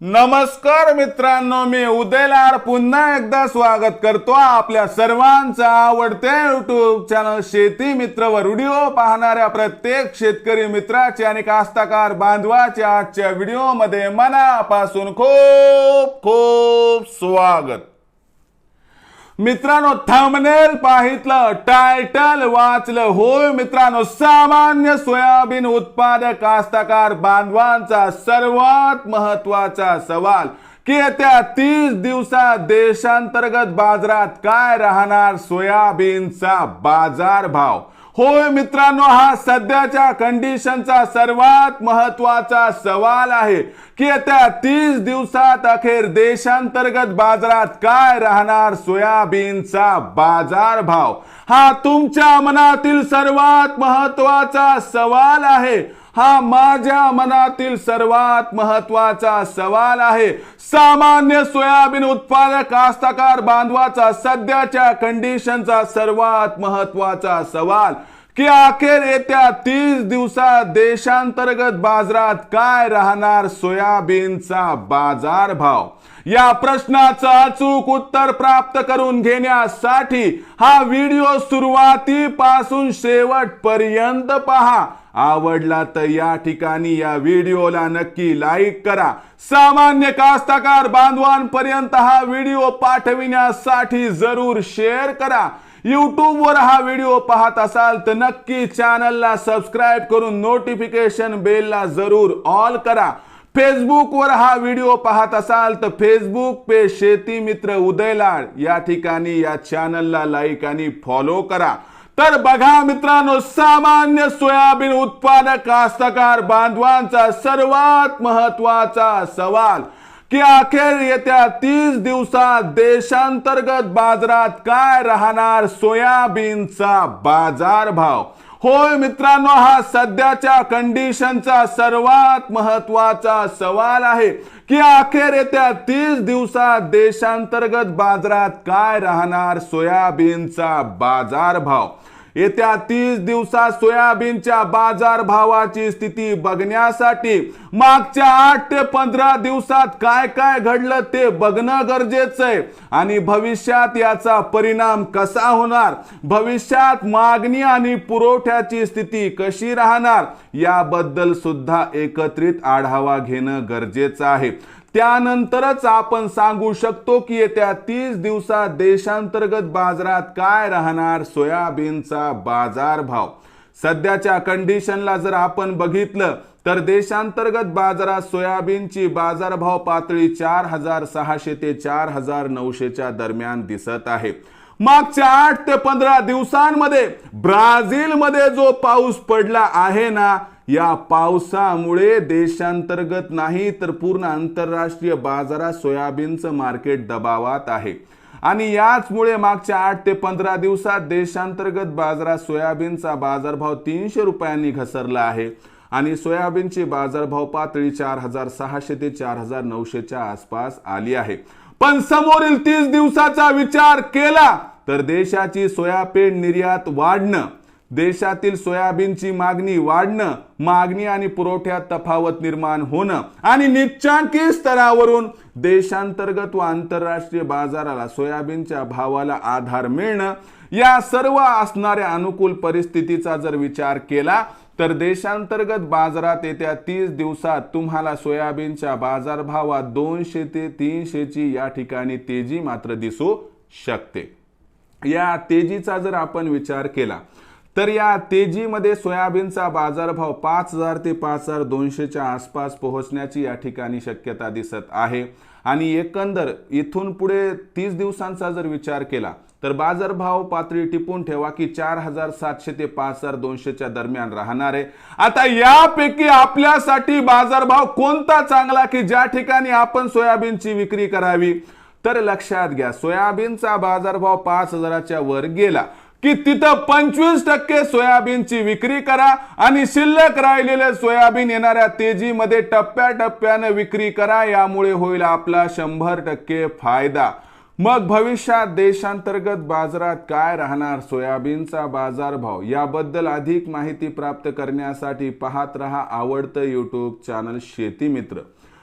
नमस्कार मित्रांनो मी उदयलार. पुन्हा एकदा स्वागत करतो आपल्या सर्वांचा आवडते युट्यूब चॅनल शेती मित्रवर व्हिडिओ पाहणाऱ्या प्रत्येक शेतकरी मित्राचे आणि कास्ताकार बांधवाचे आजच्या व्हिडिओमध्ये मनापासून खूप खूप स्वागत. मित्रांनो थांबनेल पाहितलं टायटल वाचलं. होय मित्रांनो सामान्य सोयाबीन उत्पादक कास्तकार बांधवांचा सर्वात महत्त्वाचा सवाल की येत्या तीस दिवसात देशांतर्गत बाजारात काय राहणार सोयाबीनचा बाजार भाव होय मित्रांनो हा सध्याच्या कंडिशनचा सर्वात महत्त्वाचा सवाल आहे की येत्या तीस दिवसात अखेर देशांतर्गत बाजारात काय राहणार सोयाबीनचा बाजार भाव हा तुमच्या मनातील सर्वात महत्त्वाचा सवाल आहे. हा माझ्या मनातील सर्वात महत्त्वाचा सवाल आहे. सामान्य सोयाबीन उत्पादक कास्तकार बांधवाचा सध्याच्या कंडिशनचा सर्वात महत्त्वाचा सवाल. की अखेर येत्या तीस दिवसात देशांतर्गत बाजारात काय राहणार सोयाबीनचा बाजार भाव या प्रश्नाचं अचूक उत्तर प्राप्त करून घेण्यासाठी हा व्हिडिओ सुरुवातीपासून शेवटपर्यंत पहा. आवडला तर या ठिकाणी या व्हिडिओला नक्की लाईक करा. सामान्य कास्तकार बांधवांपर्यंत हा व्हिडिओ पाठविण्यासाठी जरूर शेअर करा. यूट्यूबवर वर हा व्हिडिओ पाहत असाल तर नक्की चॅनलला सबस्क्राईब करून नोटिफिकेशन बेलला जरूर ऑल करा. फेसबुक वर हा व्हिडिओ पाहत असाल तर फेसबुक पे शेती मित्र उदयलाड या ठिकाणी या चॅनलला लाईक आणि फॉलो करा. तर बघा मित्रांनो सामान्य सोयाबीन उत्पादक कास्तकार बांधवांचा सर्वात महत्त्वाचा सवाल. की अखेर येत्या तीस दिवसात देशांतर्गत बाजारात काय राहणार सोयाबीनचा बाजार भाव होय मित्रांनो हा सध्याच्या कंडिशनचा सर्वात महत्त्वाचा सवाल आहे की अखेर येत्या तीस दिवसात देशांतर्गत बाजारात काय राहणार सोयाबीनचा बाजार भाव येत्या तीस दिवसात सोयाबीनच्या बाजार भावाची स्थिती बघण्यासाठी मागच्या आठ ते पंधरा दिवसात काय काय घडलं ते बघणं गरजेचं आहे. आणि भविष्यात याचा परिणाम कसा होणार? भविष्यात मागणी आणि पुरवठ्याची स्थिती कशी राहणार? याबद्दल सुद्धा एकत्रित आढावा घेणं गरजेचं आहे. त्यानंतरच आपण सांगू शकतो की येत्या तीस दिवसात देशांतर्गत बाजारात काय राहणार? सोयाबीनचा बाजार भाव सध्याच्या कंडिशनला जर आपण बघितलं तर देशांतर्गत बाजारात सोयाबीनची बाजारभाव पातळी चार हजार सहाशे ते चार हजार नऊशेच्या दरम्यान दिसत आहे. मागच्या आठ ते पंधरा दिवसांमध्ये ब्राझीलमध्ये जो पाऊस पडला आहे ना या पावसामुळे देशांतर्गत नाही तर पूर्ण आंतरराष्ट्रीय बाजारात सोयाबीनचं मार्केट दबावात आहे. आणि याचमुळे मागच्या आठ ते पंधरा दिवसात देशांतर्गत बाजारात सोयाबीनचा बाजारभाव तीनशे रुपयांनी घसरला आहे. आणि सोयाबीनची बाजारभाव पातळी चार हजार सहाशे ते चार हजार नऊशेच्या आसपास आली आहे. पण समोरील तीस दिवसाचा विचार केला तर देशाची सोयाबीन निर्यात वाढणं देशातील सोयाबीनची मागणी वाढणं मागणी आणि पुरवठ्यात तफावत निर्माण होणं आणि निच्चांकी स्तरावरून देशांतर्गत व आंतरराष्ट्रीय बाजाराला सोयाबीनच्या भावाला आधार मिळणं या सर्व असणाऱ्या अनुकूल परिस्थितीचा जर विचार केला तर देशांतर्गत बाजारात येत्या तीस दिवसात तुम्हाला सोयाबीनच्या बाजारभावात दोनशे ते तीनशेची या ठिकाणी तेजी मात्र दिसू शकते. या तेजीचा जर आपण विचार केला तर या तेजीमध्ये सोयाबीनचा बाजारभाव पाच हजार ते पाच हजार दोनशेच्या आसपास पोहोचण्याची या ठिकाणी शक्यता दिसत आहे. आणि एकंदर इथून पुढे तीस दिवसांचा जर विचार केला तर बाजारभाव पातळी टिपून ठेवा की चार हजार सातशे ते पाच हजार दोनशेच्या दरम्यान राहणार आहे. आता यापैकी आपल्यासाठी बाजारभाव कोणता चांगला की ज्या ठिकाणी आपण सोयाबीनची विक्री करावी? तर लक्षात घ्या सोयाबीनचा बाजारभाव पाच हजाराच्या वर गेला. की तिथं पंचवीस टक्के सोयाबीनची विक्री करा आणि शिल्लक राहिलेले सोयाबीन येणाऱ्या तेजीमध्ये टप्प्याटप्प्यानं विक्री करा यामुळे होईल आपला शंभर टक्के फायदा. मग भविष्यात देशांतर्गत बाजारात काय राहणार? सोयाबीनचा बाजारभाव याबद्दल अधिक माहिती प्राप्त करण्यासाठी पाहत रहा आवडतं यूट्यूब चॅनल शेती मित्र.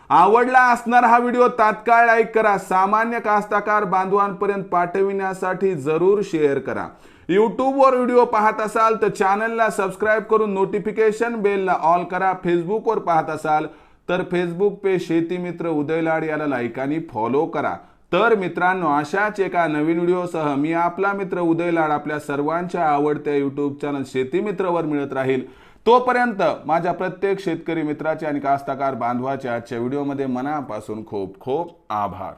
आवडला असणार हा व्हिडिओ तात्काळ लाईक करा. सामान्य कास्तकार बांधवांपर्यंत पाठविण्यासाठी जरूर शेअर करा. यूट्यूबवर व्हिडिओ पाहत असाल तर चॅनलला सबस्क्राईब करून नोटिफिकेशन बेलला ऑल करा. फेसबुकवर पाहत असाल तर फेसबुक पे शेती मित्र उदय लाड याला लाईक आणि फॉलो करा. तर मित्रांनो अशाच एका नवीन व्हिडिओसह मी आपला मित्र उदय लाड आपल्या सर्वांच्या आवडत्या यूट्यूब चॅनल शेती मित्रवर मिळत राहील. तोपर्यंत माझ्या प्रत्येक शेतकरी मित्राचे आणि कास्तकार बांधवाच्या आजच्या व्हिडिओमध्ये मनापासून खूप खूप आभार.